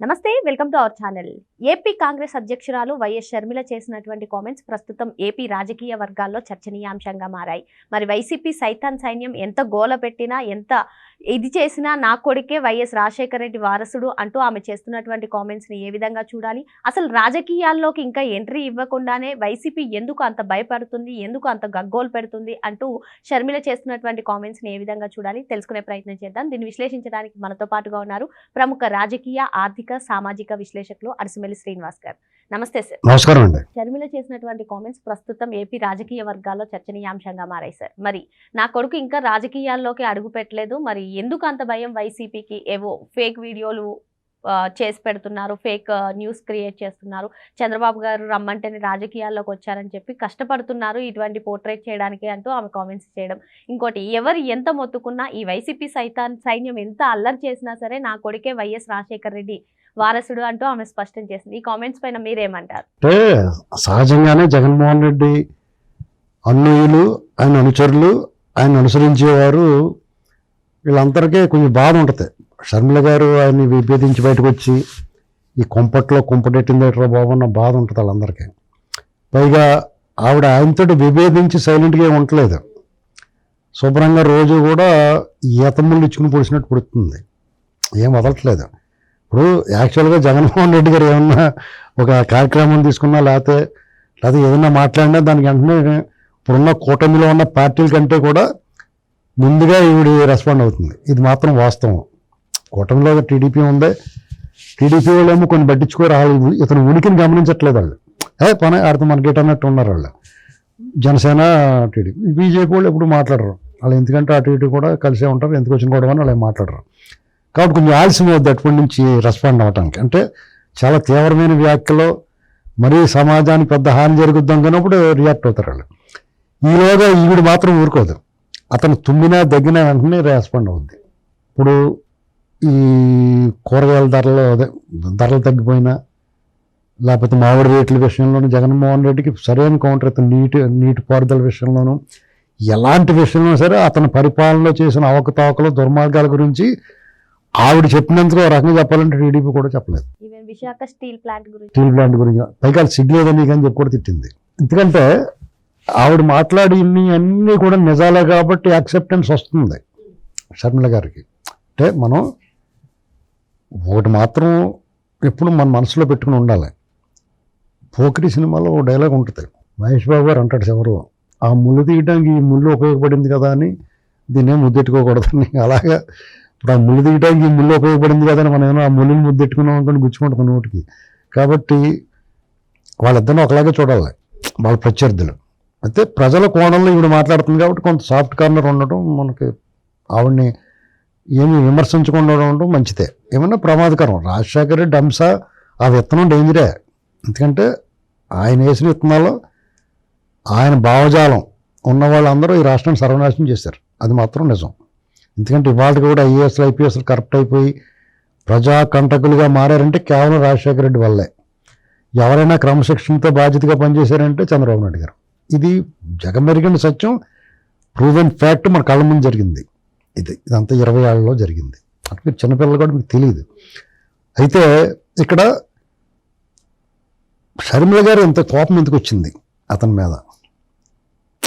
నమస్తే welcome to our channel. AP Congress అధ్యక్షురాలు YS Sharmila చేసినటువంటి కామెంట్స్ ప్రస్తుతం ఏపీ రాజకీయ వర్గాల్లో చర్చనీయాంశంగా మారాయి. మరి వైసీపీ సైతాన్ సైన్యం ఎంత గోల పెట్టినా ఎంత ఇది చేసినా నా కొడుకే వైఎస్ రాజశేఖర రెడ్డి వారసుడు అంటూ ఆమె చేస్తున్నటువంటి కామెంట్స్ని ఏ విధంగా చూడాలి? అసలు రాజకీయాల్లోకి ఇంకా ఎంట్రీ ఇవ్వకుండానే వైసీపీ ఎందుకు అంత భయపడుతుంది ఎందుకు అంత గగ్గోలు పెడుతుంది అంటూ షర్మిల చేస్తున్నటువంటి కామెంట్స్ని ఏ విధంగా చూడాలి? తెలుసుకునే ప్రయత్నం చేద్దాం. దీన్ని విశ్లేషించడానికి మనతో పాటుగా ఉన్నారు ప్రముఖ రాజకీయ ఆర్థిక సామాజిక విశ్లేషకులు అరసిమెల్లి శ్రీనివాస్ గారు నమస్తే సార్. నమస్కారం అండి. షర్మిల చేసినటువంటి కామెంట్స్ ప్రస్తుతం ఏపీ రాజకీయ వర్గాల్లో చర్చనీయాంశంగా మారాయి సార్. మరి నా కొడుకు ఇంకా రాజకీయాల్లోకి అడుగు పెట్టలేదు మరి ఎందుకు అంత భయం వైసీపీకి? ఏవో ఫేక్ వీడియోలు చేసి పెడుతున్నారు ఫేక్ న్యూస్ క్రియేట్ చేస్తున్నారు. చంద్రబాబు గారు రమ్మంటేనే రాజకీయాల్లోకి వచ్చారని చెప్పి కష్టపడుతున్నారు ఇటువంటి పోర్ట్రేట్ చేయడానికి అంటూ ఆమె కామెంట్స్ చేయడం. ఇంకోటి ఎవరు ఎంత మొత్తుకున్నా ఈ వైసీపీ సైతాన్ సైన్యం ఎంత అల్లరి చేసినా సరే నా కొడుకే వైఎస్ రాజశేఖర రెడ్డి వారసుడు అంటూ ఆమె స్పష్టం చేసింది. ఈ కామెంట్స్ పైన మీరేమంటారు? అంటే సహజంగానే జగన్మోహన్ రెడ్డి అన్నయ్యులు ఆయన అనుచరులు ఆయన అనుసరించేవారు వీళ్ళందరికీ కొంచెం బాధ ఉంటుంది. షర్మిల గారు ఆయన్ని విభేదించి బయటకు వచ్చి ఈ కుంపట్లో కుంపటెట్టిందేట్రా బాబు అన్న బాధ ఉంటుంది వాళ్ళందరికీ. పైగా ఆవిడ ఆయనతోటి విభేదించి సైలెంట్గా ఉండలేదు శుభ్రంగా రోజు కూడా ఈతముళ్ళు ఇచ్చుకుని పొడిచినట్టు పుడుతుంది. ఏం వదలట్లేదు. ఇప్పుడు యాక్చువల్గా జగన్మోహన్ రెడ్డి గారు ఏమన్నా ఒక కార్యక్రమం తీసుకున్నా లేకపోతే లేకపోతే ఏదైనా మాట్లాడినా దానికి వెంటనే ఇప్పుడున్న కూటమిలో ఉన్న పార్టీల కంటే కూడా ముందుగా ఈవిడ రెస్పాండ్ అవుతుంది. ఇది మాత్రం వాస్తవం. కూటమిలో టీడీపీ ఉంది. టీడీపీ వాళ్ళేమో కొన్ని పట్టించుకోరు. వాళ్ళు ఇతను ఉనికిని గమనించట్లేదు వాళ్ళు. ఏ పని ఆడితే మనకి అన్నట్టు ఉన్నారు వాళ్ళు. జనసేన టీడీపీ బీజేపీ వాళ్ళు ఎప్పుడు మాట్లాడరు. వాళ్ళు ఎందుకంటే అటు ఇటు కూడా కలిసే ఉంటారు. ఎందుకు వచ్చిన కూడా అని వాళ్ళు మాట్లాడరు. కాబట్టి కొంచెం ఆలస్యం అవుద్ది అటువంటి నుంచి రెస్పాండ్ అవ్వటానికి. అంటే చాలా తీవ్రమైన వ్యాఖ్యలో మరీ సమాజానికి పెద్ద హాని జరుగుద్ది అనుకున్నప్పుడు రియాక్ట్ అవుతారు వాళ్ళు. ఈలోగా ఈవిడ మాత్రం ఊరుకోదు. అతను తుమ్మినా దగ్గినా వెంటనే రెస్పాండ్ అవుద్ది. ఇప్పుడు ఈ కూరగాయల ధరలు అదే ధరలు తగ్గిపోయినా లేకపోతే మామిడి రేట్ల విషయంలోనూ జగన్మోహన్ రెడ్డికి సరైన కౌంటర్ ఇతను నీటి నీటి పారుదల విషయంలోనూ ఎలాంటి విషయంలో సరే అతని పరిపాలనలో చేసిన అవకతవకలు దుర్మార్గాల గురించి ఆవిడ చెప్పినందుకు రకంగా చెప్పాలంటే టీడీపీ కూడా చెప్పలేదు. విశాఖ స్టీల్ ప్లాంట్ గురించి. స్టీల్ ప్లాంట్ గురించి పైగా సిగ్గులేదని కానీ చెప్పి కూడా తిట్టింది. ఎందుకంటే ఆవిడ మాట్లాడి ఇన్ని అన్నీ కూడా నిజాలే కాబట్టి యాక్సెప్టెన్స్ వస్తుంది. షర్మిల గారికి. అంటే మనం ఒకటి మాత్రం ఎప్పుడు మన మనసులో పెట్టుకుని ఉండాలి. పోకిరి సినిమాలో ఒక డైలాగ్ ఉంటుంది. మహేష్ బాబు గారు అంటాడు ఎవరు ఆ ముళ్ళు తీయడానికి ఈ ముళ్ళు ఉపయోగపడింది కదా అని దీన్నే ముద్దెట్టుకోకూడదని అలాగా ఇప్పుడు ఆ ముళ్ళు తీయడానికి ఈ ముళ్ళు ఉపయోగపడింది కదా అని మనం ఏమో ఆ ముళ్ళుని ముద్దెట్టుకున్నాం అనుకుని గుచ్చుకుంటుంది నోటికి. కాబట్టి వాళ్ళిద్దరిని ఒకలాగే చూడాలి వాళ్ళ ప్రత్యర్థులు. అయితే ప్రజల కోణంలో ఇప్పుడు మాట్లాడుతుంది కాబట్టి కొంత సాఫ్ట్ కార్నర్ ఉండటం మనకి ఆవిడని ఏమి విమర్శించకుండా ఉండడం మంచిదే. ఏమన్నా ప్రమాదకరం. రాజశేఖర్ రెడ్డి అంశ ఆ విత్తనం డేంజరే. ఎందుకంటే ఆయన వేసిన విత్తనాలు ఆయన భావజాలం ఉన్న వాళ్ళందరూ ఈ రాష్ట్రాన్ని సర్వనాశనం చేశారు. అది మాత్రం నిజం. ఎందుకంటే ఇవాళ కూడా ఐఏఎస్లు ఐపీఎస్లు కరప్ట్ అయిపోయి ప్రజా కంటకులుగా మారారంటే కేవలం రాజశేఖర రెడ్డి వల్లే. ఎవరైనా క్రమశిక్షణతో బాధ్యతగా పనిచేశారంటే చంద్రబాబు నాయుడు గారు. ఇది జగమెరిగిన సత్యం. ప్రూవెన్ ఫ్యాక్ట్ మన కళ్ళ ముందు జరిగింది. ఇది ఇదంతా ఇరవై ఏళ్ళలో జరిగింది. అంటే మీరు చిన్నపిల్లలు కూడా మీకు తెలియదు అయితే ఇక్కడ షర్మిల గారు ఇంత కోపం ఎందుకు వచ్చింది అతని మీద?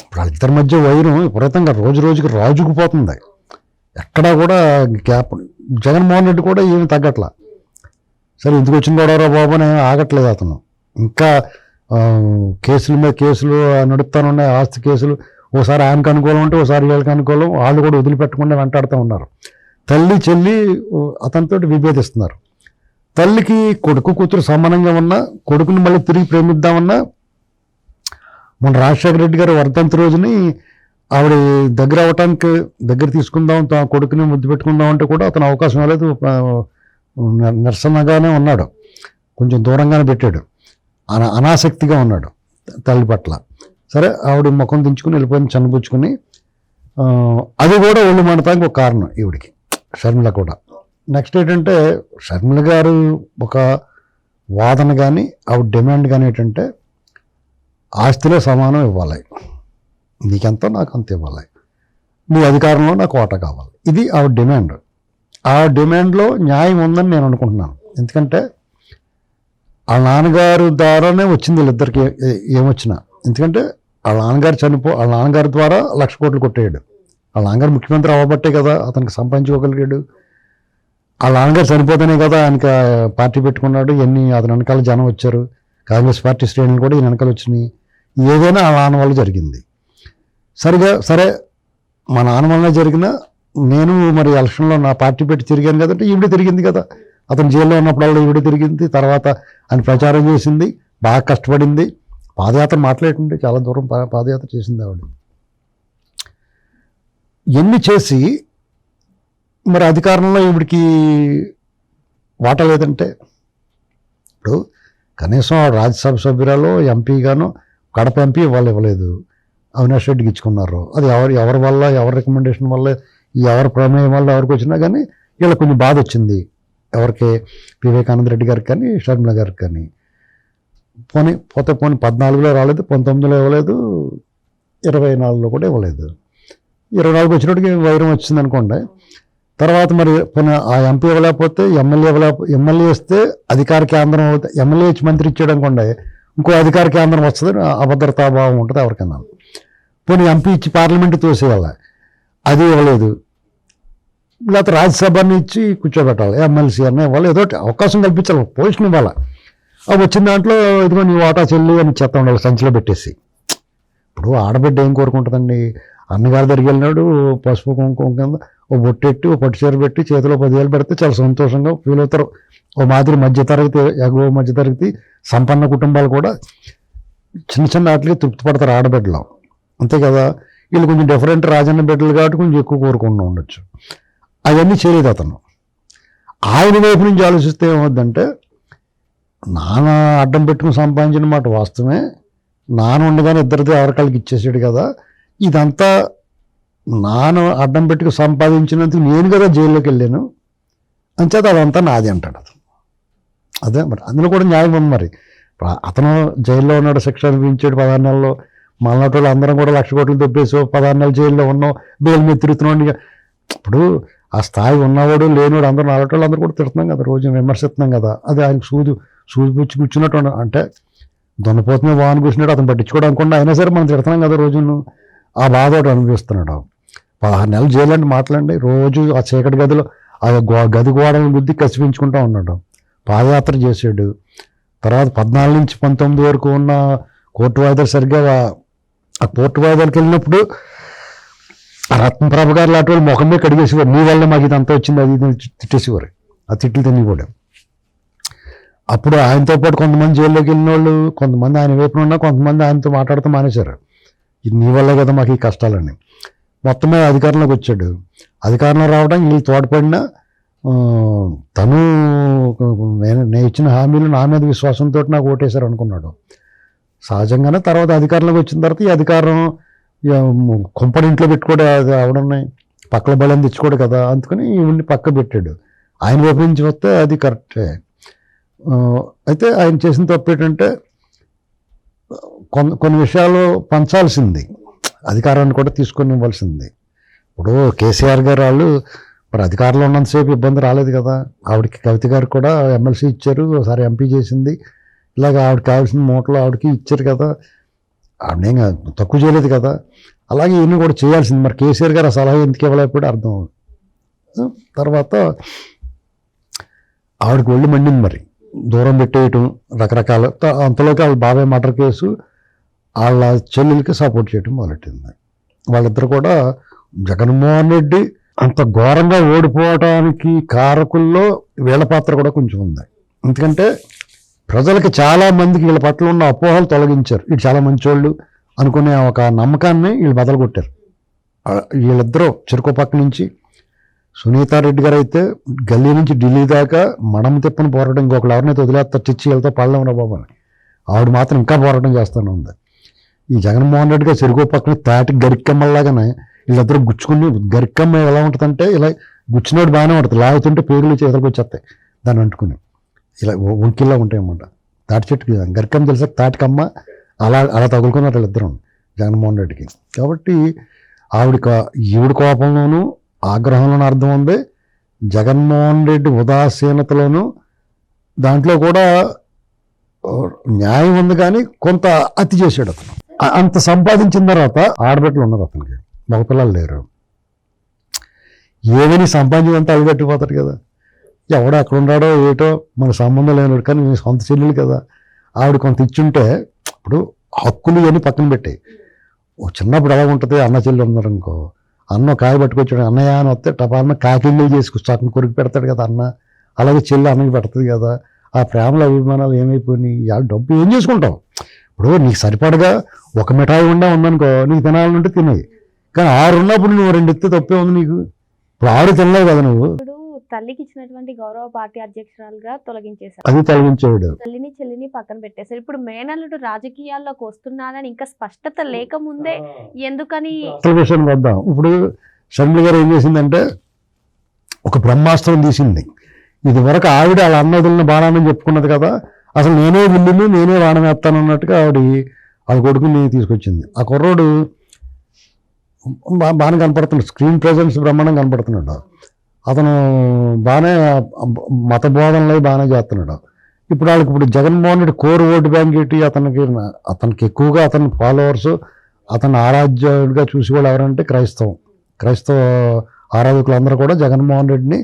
ఇప్పుడు వాళ్ళిద్దరి మధ్య వైరం విపరీతంగా రోజు రోజుకి రాజుకుపోతుంది ఎక్కడా కూడా గ్యాప్ జగన్మోహన్ రెడ్డి కూడా ఏమి తగ్గట్లా. సరే ఎందుకు వచ్చిన గొడవరా బాబు అని ఆగట్లేదు అతను. ఇంకా కేసుల మీద కేసులు నడుపుతానున్నాయి ఆస్తి కేసులు ఓసారి ఆయనకు అనుకూలం ఉంటే ఓసారి వీళ్ళకి అనుకూలం వాళ్ళు కూడా వదిలిపెట్టకుండా వెంటాడుతూ ఉన్నారు. తల్లి చెల్లి అతనితో అతనితోటి విభేదిస్తున్నారు. తల్లికి కొడుకు కూతురు సమానంగా ఉన్నా కొడుకుని మళ్ళీ తిరిగి ప్రేమిద్దామన్నా మన రాజశేఖర రెడ్డి గారు వర్ధంతి రోజుని ఆవిడ దగ్గర అవటానికి దగ్గర తీసుకుందాం తన కొడుకుని ముద్దు పెట్టుకుందాం అంటే కూడా అతను అవకాశం లేదు. నిరసనగానే ఉన్నాడు. కొంచెం దూరంగానే పెట్టాడు. అన అనాసక్తిగా ఉన్నాడు తల్లి పట్ల. సరే ఆవిడ ముఖం దించుకుని వెళ్ళిపోయింది చనిపుచ్చుకుని అది కూడా ఒళ్ళు మండటానికి ఒక కారణం ఈవిడికి షర్మిల కూడా. నెక్స్ట్ ఏంటంటే షర్మిల గారు ఒక వాదన కానీ ఆవిడ డిమాండ్ కానీ ఏంటంటే ఆస్తిలో సమానం ఇవ్వాలి. నీకెంత నాకు అంత ఇవ్వాలి. నీ అధికారంలో నాకు ఓట కావాలి. ఇది ఆవిడ డిమాండ్. ఆ డిమాండ్లో న్యాయం ఉందని నేను అనుకుంటున్నాను. ఎందుకంటే ఆ నాన్నగారు ద్వారానే వచ్చింది వీళ్ళిద్దరికి ఏమొచ్చినా. ఎందుకంటే వాళ్ళ నాన్నగారు చనిపో వాళ్ళ నాన్నగారి ద్వారా లక్ష కోట్లు కొట్టేయడు. వాళ్ళ నాన్నగారు ముఖ్యమంత్రి అవ్వబట్టే కదా అతనికి సంపాదించుకోగలిగాడు. వాళ్ళ నాన్నగారు చనిపోతేనే కదా ఆయనకి పార్టీ పెట్టుకున్నాడు. ఎన్ని అతని వెనకాల జనం వచ్చారు. కాంగ్రెస్ పార్టీ శ్రేణులు కూడా ఈయన వెనకాల వచ్చినాయి. ఏదైనా ఆ నాన్న వల్ల జరిగింది. సరిగా సరే మా నాన్న వల్ల జరిగిన నేను మరి ఎలక్షన్లో నా పార్టీ పెట్టి తిరిగాను కదంటే ఈవిడ తిరిగింది కదా. అతను జైల్లో ఉన్నప్పుడల్లా ఈవిడ తిరిగింది. తర్వాత ఆయన ప్రచారం చేసింది. బాగా కష్టపడింది. పాదయాత్ర మాట్లాడుతుంటే చాలా దూరం పా- పాదయాత్ర చేసింది ఆవిడ. ఎన్ని చేసి మరి అధికారంలో ఈవిడికి వాట లేదంటే? ఇప్పుడు కనీసం ఆ రాజ్యసభ సభ్యురాలు ఎంపీగాను కడప ఎంపీ వాళ్ళు ఇవ్వలేదు. అవినాష్ రెడ్డికి ఇచ్చుకున్నారు. అది ఎవరు ఎవరి వల్ల ఎవరి రికమెండేషన్ వల్ల ఎవరి ప్రమేయం వల్ల ఎవరికి వచ్చినా కానీ వీళ్ళకి కొంచెం బాధ వచ్చింది. ఎవరికి? వివేకానంద రెడ్డి గారికి కానీ షర్మిల గారికి కానీ. పోనీ పోతే పోనీ పద్నాలుగులో రాలేదు పంతొమ్మిదిలో ఇవ్వలేదు ఇరవై నాలుగులో కూడా ఇవ్వలేదు. ఇరవై నాలుగు వచ్చినప్పటికి వైరం వచ్చింది అనుకోండి. తర్వాత మరి పోనీ ఆ ఎంపీ ఇవ్వలేకపోతే ఎమ్మెల్యే ఇవ్వలేకపోతే ఎమ్మెల్యే ఇస్తే అధికార కేంద్రం అవుతుంది ఎమ్మెల్యే ఇచ్చి మంత్రి ఇచ్చాడు అనుకోండి ఇంకో అధికార కేంద్రం వస్తుంది అభద్రతాభావం ఉంటుంది ఎవరికైనా. పోనీ ఎంపీ ఇచ్చి పార్లమెంట్ తోసేయాలి అది ఇవ్వలేదు. లేకపోతే రాజ్యసభని ఇచ్చి కూర్చోబెట్టాలి ఎమ్మెల్సీ అన్న ఇవ్వాలి ఏదో ఒకటి అవకాశం కల్పించాలి పొజిషన్ ఇవ్వాలి. వచ్చిన దాంట్లో ఇదిగో నీ వాటా చెల్లి అని చెత్త ఉండాలి సంచిలో పెట్టేసి. ఇప్పుడు ఆడబిడ్డ ఏం కోరుకుంటుందండి? అన్నగారి దగ్గరికి వెళ్ళినాడు పసుపు కుంకుమ కింద ఓ బొట్టెట్టి ఓ పట్టుచీర పెట్టి చేతిలో పదివేలు పెడితే చాలా సంతోషంగా ఫీల్ అవుతారు. ఓ మాదిరి మధ్యతరగతి ఎగువ మధ్యతరగతి సంపన్న కుటుంబాలు కూడా చిన్న చిన్న వాటికి తృప్తి పడతారు ఆడబిడ్డలో. అంతే కదా? వీళ్ళు కొంచెం డిఫరెంట్ రాజన్న బిడ్డలు కాబట్టి కొంచెం ఎక్కువ కోరుకుండా ఉండొచ్చు. అవన్నీ చేయలేదు అతను. ఆయన వైపు నుంచి ఆలోచిస్తే ఏమవుద్దంటే నాన్న అడ్డం పెట్టుకుని సంపాదించిన మాట వాస్తవమే. నాన్న ఉండగానే ఇద్దరిది ఎవరికాళ్ళకి ఇచ్చేసాడు కదా. ఇదంతా నాన్న అడ్డం పెట్టుకు సంపాదించినందుకు నేను కదా జైల్లోకి వెళ్ళాను. అంచేత అదంతా నాది అంటాడు అతను. అదే మరి అందులో కూడా న్యాయం ఉంది మరి. అతను జైల్లో ఉన్నాడు శిక్ష అనిపించాడు పదహారు నెలల్లో. మళ్ళీ అందరం కూడా లక్ష కోట్లు దొబ్బేసి పదహారు నెలలు జైల్లో ఉన్నాం బెయిల్ మీద తిరుగుతున్నాం. ఇప్పుడు ఆ స్థాయి ఉన్నవాడు లేనివాడు అందరూ నాలుగు వాళ్ళు అందరూ కూడా తిడుతున్నాం కదా రోజు విమర్శిస్తున్నాం కదా. అది ఆయనకు సూదు. సూది పుచ్చి కూర్చున్నట్టు అంటే దొన్నపోతున్న వాహన కూర్చున్నట్టు అతను పట్టించుకోవడానికి అయినా సరే మనం తిడుతున్నాం కదా రోజును. ఆ బాధ ఒకటి అనిపిస్తున్నాడు పదహారు నెలలు జైలు మాట్లాడండి. రోజు ఆ చీకటి గదిలో ఆ గో- గది గోడలను బుద్ధి కసిపించుకుంటూ ఉన్నాడు పాదయాత్ర చేసాడు తర్వాత పద్నాలుగు నుంచి పంతొమ్మిది వరకు ఉన్న కోర్టు వాయిదాలు సరిగ్గా ఆ కోర్టు వాయిదాలకు వెళ్ళినప్పుడు రత్నప్రభ గారు లాంటి వాళ్ళు ముఖమే కడిగేసేవారు నీ వల్ల మాకు ఇదంతా వచ్చింది అది ఇది తిట్టేసేవారు ఆ తిట్లు తిని కూడా అప్పుడు ఆయనతో పాటు కొంతమంది జైల్లోకి వెళ్ళిన వాళ్ళు కొంతమంది ఆయన వైపున ఉన్నా కొంతమంది ఆయనతో మాట్లాడుతూ మానేశారు. ఇది నీ వల్లే కదా మాకు ఈ కష్టాలని మొత్తమే అధికారంలోకి వచ్చాడు. అధికారంలో రావడం వీళ్ళు తోడ్పడినా తను నేను నేను ఇచ్చిన హామీలు నా మీద విశ్వాసంతో నాకు ఓటేశారు అనుకున్నాడు. సహజంగానే తర్వాత అధికారంలోకి వచ్చిన తర్వాత ఈ అధికారం ఇక కుంపడి ఇంట్లో పెట్టుకోడు అది అవడున్నాయి పక్కల బలం తెచ్చుకోడు కదా అందుకని ఈవిడ్ని పక్క పెట్టాడు. ఆయన వైపు నుంచి వస్తే అది కరెక్టే. అయితే ఆయన చేసిన తప్పు ఏంటంటే కొన్ని కొన్ని విషయాలు పంచాల్సింది. అధికారాన్ని కూడా తీసుకొని ఇవ్వాల్సింది. ఇప్పుడు కేసీఆర్ గారు వాళ్ళు మరి అధికారంలో ఉన్నంతసేపు ఇబ్బంది రాలేదు కదా. ఆవిడకి కవిత గారు కూడా ఎమ్మెల్సీ ఇచ్చారు ఒకసారి ఎంపీ చేసింది. ఇలాగ ఆవిడకి కావాల్సిన మూటలు ఆవిడకి ఇచ్చారు కదా. ఆవిడేం తక్కువ చేయలేదు కదా. అలాగే ఈయన కూడా చేయాల్సింది. మరి కేసీఆర్ గారు ఆ సలహా ఎందుకు ఇవ్వలేకపోతే అర్థం తర్వాత ఆవిడకి ఒళ్ళు మండింది మరి. దూరం పెట్టేయటం రకరకాల అంతలోకి వాళ్ళ బాబాయ్ మర్డర్ కేసు వాళ్ళ చెల్లెలకి సపోర్ట్ చేయటం మొదలెట్టింది. వాళ్ళిద్దరు కూడా జగన్మోహన్ రెడ్డి అంత ఘోరంగా ఓడిపోవడానికి కారకుల్లో వీళ్ళ పాత్ర కూడా కొంచెం ఉంది. ఎందుకంటే ప్రజలకు చాలా మందికి వీళ్ళ పట్ల ఉన్న అపోహలు తొలగించారు. వీళ్ళు చాలా మంచోళ్ళు అనుకునే ఒక నమ్మకాన్ని వీళ్ళు బదలగొట్టారు. వీళ్ళిద్దరూ చెరుకు పక్క నుంచి సునీతారెడ్డి గారు అయితే గల్లీ నుంచి ఢిల్లీ దాకా మడం తిప్పని పోరాటం ఇంకొకరు ఎవరినైతే వదిలేస్తారు చిచ్చి వెళ్తే పళ్ళం బాబు అని. ఆవిడ మాత్రం ఇంకా పోరాటం చేస్తూనే ఉంది. ఈ జగన్మోహన్ రెడ్డి గారు చెరుకు పక్కన తాటి గరిక్కమ్మలాగానే వీళ్ళిద్దరూ గుచ్చుకుని గరికమ్మ ఎలా ఉంటుందంటే ఇలా గుచ్చినోడు బాగానే ఉంటుంది లాగుతుంటే పేగులు చేతులకు వచ్చేస్తాయి దాన్ని అంటుకుని. ఇలా వంకిల్లా ఉంటాయి అన్నమాట తాటి చెట్టుకి గరికమ్మ తెలిసా? తాటికమ్మ అలా అలా తగులుకున్నారు వీళ్ళిద్దరూ జగన్మోహన్ రెడ్డికి. కాబట్టి ఆవిడ ఈవిడ కోపంలోనూ ఆగ్రహంలోనూ అర్థం ఉంది. జగన్మోహన్ రెడ్డి ఉదాసీనతలోనూ దాంట్లో కూడా న్యాయం ఉంది కానీ కొంత అతి చేశాడు అతను. అంత సంపాదించిన తర్వాత ఆడబిడ్డలు ఉన్నారు అతనికి. మగపిల్లలు లేరు. ఏమని సంపాదించినంత అవి కదా. ఎవడో అక్కడ ఉన్నాడో ఏటో మన సంబంధం లేనివాడు కానీ మీ సొంత చెల్లెలు కదా. ఆవిడ కొంత ఇచ్చుంటే ఇప్పుడు హక్కులు అని పక్కన పెట్టాయి. ఓ చిన్నప్పుడు ఎలా ఉంటుంది? అన్న చెల్లి ఉన్నారు అనుకో అన్న కాయ పట్టుకొచ్చాడు అన్నయ్య అని వస్తే టపాలన కాకిళ్ళు చేసుకు చక్కని కొరికి పెడతాడు కదా అన్న. అలాగే చెల్లి అన్నకి పెడుతుంది కదా. ఆ ప్రేమల అభిమానాలు ఏమైపోయినాయి? ఇవాళ డబ్బు ఏం చేసుకుంటావు? ఇప్పుడు నీకు సరిపడగా ఒక మిఠాయి ఉండా ఉందనుకో నీకు తినాలంటే తినేయి. కానీ ఆరు ఉన్నప్పుడు నువ్వు రెండు ఎత్తే తప్పే ఉంది నీకు. ఇప్పుడు ఆరు తినలేవు కదా నువ్వు. తల్లికి ఇచ్చినటువంటి గౌరవ పార్టీ అధ్యక్షురాలుగా తొలగించేశారు. అది తల్లిని చెల్లిని పక్కన పెట్టేశారు. ఇప్పుడు మేనల్లుడు రాజకీయాల్లోకి వస్తున్నానని ఇంకా స్పష్టత లేకముందే ఎందుకని వద్దాం. ఇప్పుడు షర్మిల గారు ఏం చేసిందంటే ఒక బ్రహ్మాస్త్రం తీసింది. ఇది వరకు ఆవిడ వాళ్ళ అన్నదుల్ని బాణాన్ని చెప్పుకున్నది కదా. అసలు నేనే విల్లుని నేనే బాణం వేస్తాను అన్నట్టుగా ఆవిడ వాళ్ళ కొడుకుని తీసుకొచ్చింది. ఆ కుర్రోడు బా- బాగానే కనపడుతున్నాడు. స్క్రీన్ ప్రెజెన్స్ బ్రహ్మాండం కనపడుతున్నాడు. అతను బాగానే మత బోధనలు బాగానే చేస్తున్నాడు. ఇప్పుడు వాళ్ళకి ఇప్పుడు Jaganmohan Reddy core vote bank ఇటు అతనికి అతనికి ఎక్కువగా అతని ఫాలోవర్స్ అతను ఆరాధ్యుడిగా చూసి వాళ్ళు ఎవరంటే క్రైస్తవం. క్రైస్తవ ఆరాధకులందరూ కూడా జగన్మోహన్ రెడ్డిని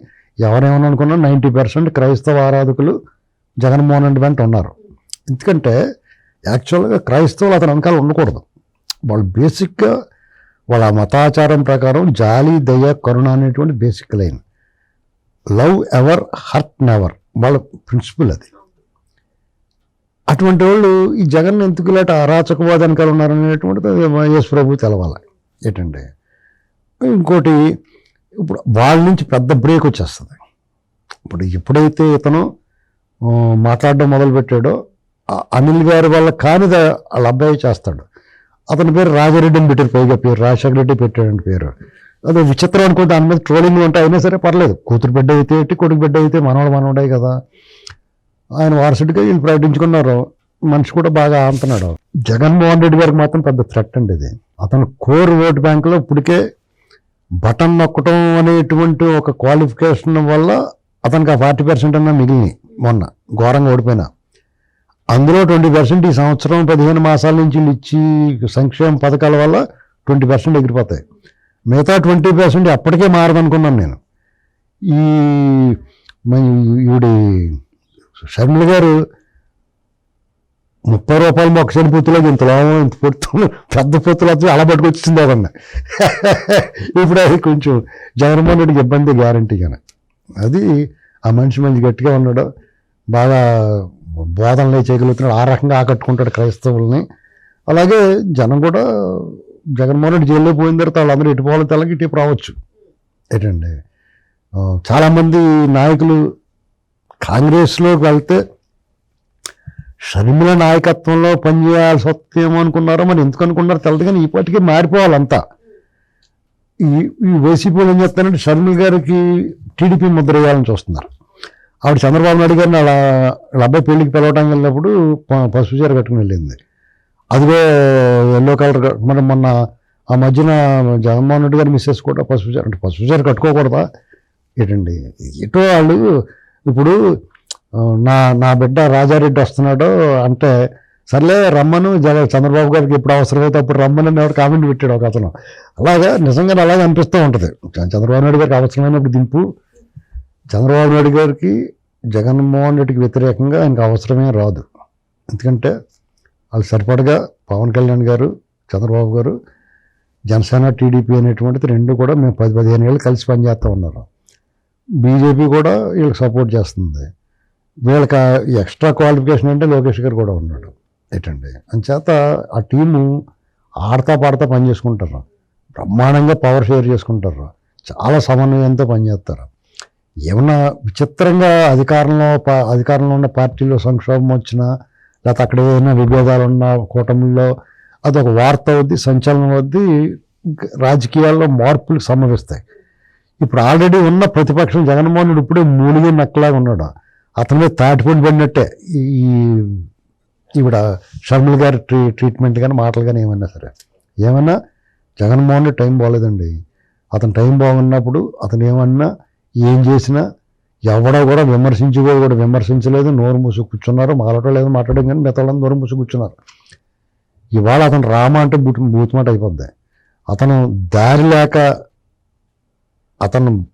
ఎవరేమని అనుకున్నా నైంటీ పర్సెంట్ క్రైస్తవ ఆరాధకులు జగన్మోహన్ రెడ్డి వెంట ఉన్నారు. ఎందుకంటే యాక్చువల్గా క్రైస్తవులు అతని వెనకాల ఉండకూడదు. వాళ్ళు బేసిక్గా వాళ్ళ మతాచారం ప్రకారం జాలి దయ కరుణ అనేటువంటి basic line. Love ever hurt never. వాళ్ళ ప్రిన్సిపల్ అది. అటువంటి వాళ్ళు ఈ జగన్ ఎందుకు ఇలాంటి అరాచకవాద వెనకాల ఉన్నారనేటువంటిది అది యేసు ప్రభు తెలవాలి. ఏంటంటే ఇంకోటి ఇప్పుడు వాళ్ళ నుంచి పెద్ద బ్రేక్ వచ్చేస్తుంది. ఇప్పుడు ఎప్పుడైతే ఇతను మాట్లాడడం మొదలుపెట్టాడో అనిల్ గారి వల్ల కానిది వాళ్ళ అబ్బాయి చేస్తాడు. అతని పేరు రాజారెడ్డి అని పెట్టారు పైగా పేరు రాజశేఖర రెడ్డి పెట్టాడంటే పేరు. అదే విచిత్రం అనుకుంటే దాని మీద ట్రోలింగ్ ఉంటాయి అయినా సరే పర్లేదు. కూతురు బిడ్డ అయితే ఏంటి కొడుకు బిడ్డ అయితే మనవాడు ఉండే కదా. ఆయన వారసుడిగా వీళ్ళు ప్రకటించుకున్నారు. మనిషి కూడా బాగా ఆంతున్నాడు జగన్మోహన్ రెడ్డి గారికి మాత్రం పెద్ద థ్రెట్ అండి ఇది. అతను కోర్ ఓటు బ్యాంకులో ఇప్పటికే బటన్ నొక్కటం అనేటువంటి ఒక క్వాలిఫికేషన్ వల్ల అతనికి ఆ ఫార్టీ పర్సెంట్ అన్నా మిగిలినాయి మొన్న ఘోరంగా ఓడిపోయినా. అందులో ట్వంటీ పర్సెంట్ ఈ సంవత్సరం పదిహేను మాసాల నుంచి వీళ్ళు ఇచ్చి సంక్షేమ పథకాల వల్ల ట్వంటీ పర్సెంట్ ఎగిరిపోతాయి. మిగతా ట్వంటీ పర్సెంట్ అప్పటికే మారదనుకున్నాను నేను. ఈ ఈవిడి షర్మిల గారు ముప్పై రూపాయలు మొక్క చెని పొత్తులో ఇంత లాభం ఇంత పొత్తులు పెద్ద పొత్తులు వచ్చి అలా పట్టుకొచ్చింది అదన్న ఇప్పుడు అది కొంచెం జగన్మోహన్ రెడ్డికి ఇబ్బంది గ్యారంటీగానే అది ఆ మనిషి మంచి గట్టిగా ఉన్నాడు. బాగా బోధనలే చేయగలుగుతున్నాడు ఆ రకంగా ఆకట్టుకుంటాడు క్రైస్తవుల్ని. అలాగే జనం కూడా జగన్మోహన్ రెడ్డి జైల్లో పోయిన తర్వాత వాళ్ళందరూ ఇటు పోవాలి తెల్లకి ఇటు రావచ్చు. ఏంటండి? చాలామంది నాయకులు కాంగ్రెస్లోకి వెళ్తే షర్మిల నాయకత్వంలో పనిచేయాల్సి వస్తేమో అనుకున్నారో మరి ఎందుకు అనుకున్నారో తెలియదు కానీ ఇప్పటికీ మారిపోవాలంతా ఈ ఈ వైసీపీ ఏం చేస్తారంటే షర్మిల గారికి టీడీపీ ముద్ర వేయాలని చూస్తున్నారు. ఆవిడ చంద్రబాబు నాయుడు గారిని అలా వాళ్ళ అబ్బాయి పెళ్ళికి పిలవడానికి వెళ్ళినప్పుడు ప- పసుపు చీర కట్టుకుని వెళ్ళింది. అదిగో ఎల్లో కలర్ మనం మరి మొన్న ఆ మధ్యన జగన్మోహన్ రెడ్డి గారు మిస్సెస్ కూడా పసుపు చీర అంటే పసుపు చీర కట్టుకోకూడదా? ఏంటండి? ఎటో వాళ్ళు ఇప్పుడు నా నా బిడ్డ రాజారెడ్డి వస్తున్నాడు అంటే సర్లే రమ్మను జగ చంద్రబాబు గారికి ఎప్పుడు అవసరమైతే అప్పుడు రమ్మను అని ఎవరు కామెంట్ పెట్టాడు ఒక అతను. అలాగా నిజంగా అలాగే అనిపిస్తూ ఉంటుంది. చంద్రబాబు నాయుడు గారికి అవసరమైనప్పుడు దింపు. చంద్రబాబు నాయుడు గారికి జగన్మోహన్ రెడ్డికి వ్యతిరేకంగా ఆయనకు అవసరమే రాదు. ఎందుకంటే వాళ్ళు సరిపడగా పవన్ కళ్యాణ్ గారు చంద్రబాబు గారు జనసేన టీడీపీ అనేటువంటిది రెండు కూడా మేము పది పదిహేను ఏళ్ళు కలిసి పనిచేస్తూ ఉన్నారు. బీజేపీ కూడా వీళ్ళకి సపోర్ట్ చేస్తుంది. వీళ్ళకి ఎక్స్ట్రా క్వాలిఫికేషన్ అంటే లోకేష్ గారు కూడా ఉన్నాడు. ఏంటండి? అంచేత ఆ టీము ఆడతా పాడతా పని చేసుకుంటారు. బ్రహ్మాండంగా పవర్ షేర్ చేసుకుంటారు. చాలా సమన్వయంతో పనిచేస్తారు. ఏమన్నా విచిత్రంగా అధికారంలో అధికారంలో ఉన్న పార్టీలో సంక్షోభం వచ్చినా లేకపోతే అక్కడ ఏదైనా విభేదాలు ఉన్న కూటమిలో అదొక వార్త వద్ది సంచలనం వద్ది రాజకీయాల్లో మార్పులు సంభవిస్తాయి ఇప్పుడు ఆల్రెడీ ఉన్న ప్రతిపక్షం జగన్మోహన్ రెడ్డి ఇప్పుడే మూలిగే నక్కలాగా ఉన్నాడు. అతని మీద తాటిపండి పడినట్టే. ఈ ఈ- ఈవిడ షర్మిల గారి ట్రీ ట్రీట్మెంట్ కానీ మాటలు కానీ ఏమన్నా సరే. ఏమన్నా? జగన్మోహన్ టైం బాగలేదండి. అతను టైం బాగున్నప్పుడు అతను ఏమన్నా ఏం చేసినా ఎవడో కూడా విమర్శించుకో కూడా విమర్శించలేదు నోరు మూసి కూర్చున్నారు మాట్లాడలేదు మాట్లాడడం కానీ మిగతాళ్ళని నోరు మూసి కూర్చున్నారు. ఇవాళ అతను రామ అంటే బూట్ బూతుమాట అయిపోద్ది. అతను దారి లేక అతను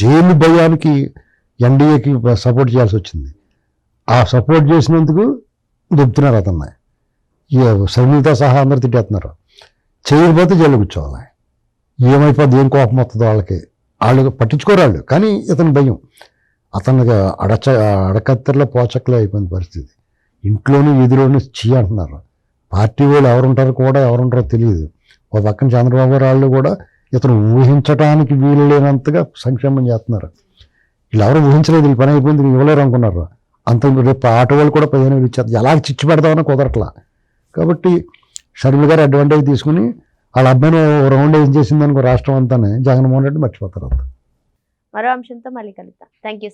జైలు భయానికి ఎన్డీఏకి సపోర్ట్ చేయాల్సి వచ్చింది. ఆ సపోర్ట్ చేసినందుకు దుబ్బుతున్నారు అతన్ని. ఈ సైనికులతో సహా అందరు తిట్టేస్తున్నారు. చేయకపోతే జైలు కూర్చోవాలి. ఏమైపోద్ది? ఏం కోపం వస్తుంది వాళ్ళకి? వాళ్ళు పట్టించుకోరాళ్ళు. కానీ ఇతని భయం. అతనికి అడచ అడకత్తెరలో పోచక్కలే అయిపోయింది పరిస్థితి. ఇంట్లోనూ వీధిలోనూ చీ అంటున్నారు. పార్టీ వాళ్ళు ఎవరుంటారు కూడా ఎవరుంటారో తెలియదు. ఒక పక్కన చంద్రబాబు గారు వాళ్ళు కూడా ఇతను ఊహించడానికి వీలు లేనంతగా సంక్షేమం చేస్తున్నారు. వీళ్ళు ఎవరు ఊహించలేదు ఈ పని అయిపోయింది ఇవ్వలేరు అనుకున్నారు. అంత రేపు ఆటో వాళ్ళు కూడా పదిహేను వేలు ఇచ్చారు ఎలా చిచ్చు పెడతామని కుదరట్లా. కాబట్టి షర్మిల గారు అడ్వాంటేజ్ తీసుకుని వాళ్ళ అబ్బాయిని రౌండ్ ఏం చేసింది అనుకో రాష్ట్రం అంతానే జగన్మోహన్ రెడ్డి మర్చిపోతారు అంతా. మరో అంశంతో మళ్ళీ కలుద్దాం. Thank you